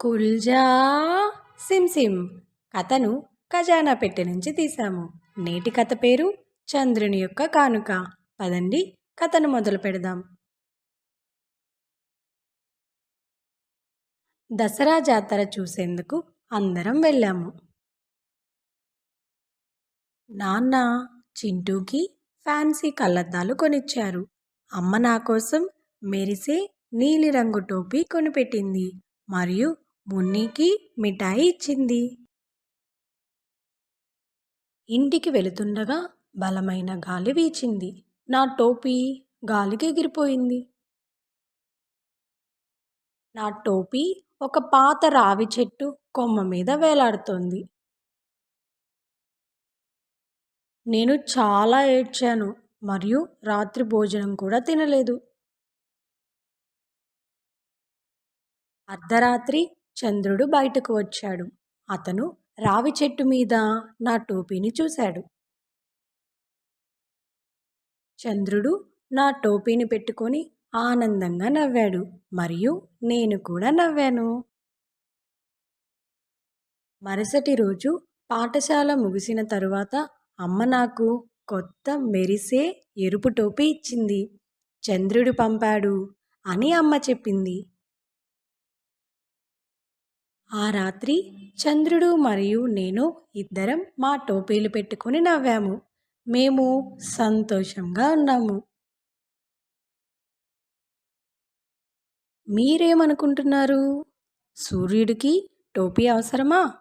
కుల్జా! SIM కథను ఖజానా పెట్టె నుంచి తీసాము నేటి కథ పేరు చంద్రుని యొక్క కానుక. పదండి కథను మొదలు పెడదాం. దసరా జాతర చూసేందుకు అందరం వెళ్ళాము. నాన్న చింటూకి ఫ్యాన్సీ కళ్ళద్దాలు కొనిచ్చారు. అమ్మ నా కోసం మెరిసే నీలిరంగు టోపీ కొనిపెట్టింది మరియు మున్నీకి మిఠాయి ఇచ్చింది. ఇంటికి వెళుతుండగా బలమైన గాలి వీచింది. నా టోపీ గాలికి ఎగిరిపోయింది. నా టోపీ ఒక పాత రావి చెట్టు కొమ్మ మీద వేలాడుతోంది. నేను చాలా ఏడ్చాను మరియు రాత్రి భోజనం కూడా తినలేదు. అర్ధరాత్రి చంద్రుడు బయటకు వచ్చాడు. అతను రావి చెట్టు మీద నా టోపీని చూశాడు. చంద్రుడు నా టోపీని పెట్టుకొని ఆనందంగా నవ్వాడు మరియు నేను కూడా నవ్వాను. మరుసటి రోజు పాఠశాల ముగిసిన తరువాత అమ్మ నాకు కొత్త మెరిసే ఎరుపు టోపీ ఇచ్చింది. చంద్రుడు పంపాడు అని అమ్మ చెప్పింది. ఆ రాత్రి చంద్రుడు మరియు నేను ఇద్దరం మా టోపీలు పెట్టుకుని నవ్వాము. మేము సంతోషంగా ఉన్నాము. మీరేమనుకుంటున్నారు? సూర్యుడికి టోపీ అవసరమా?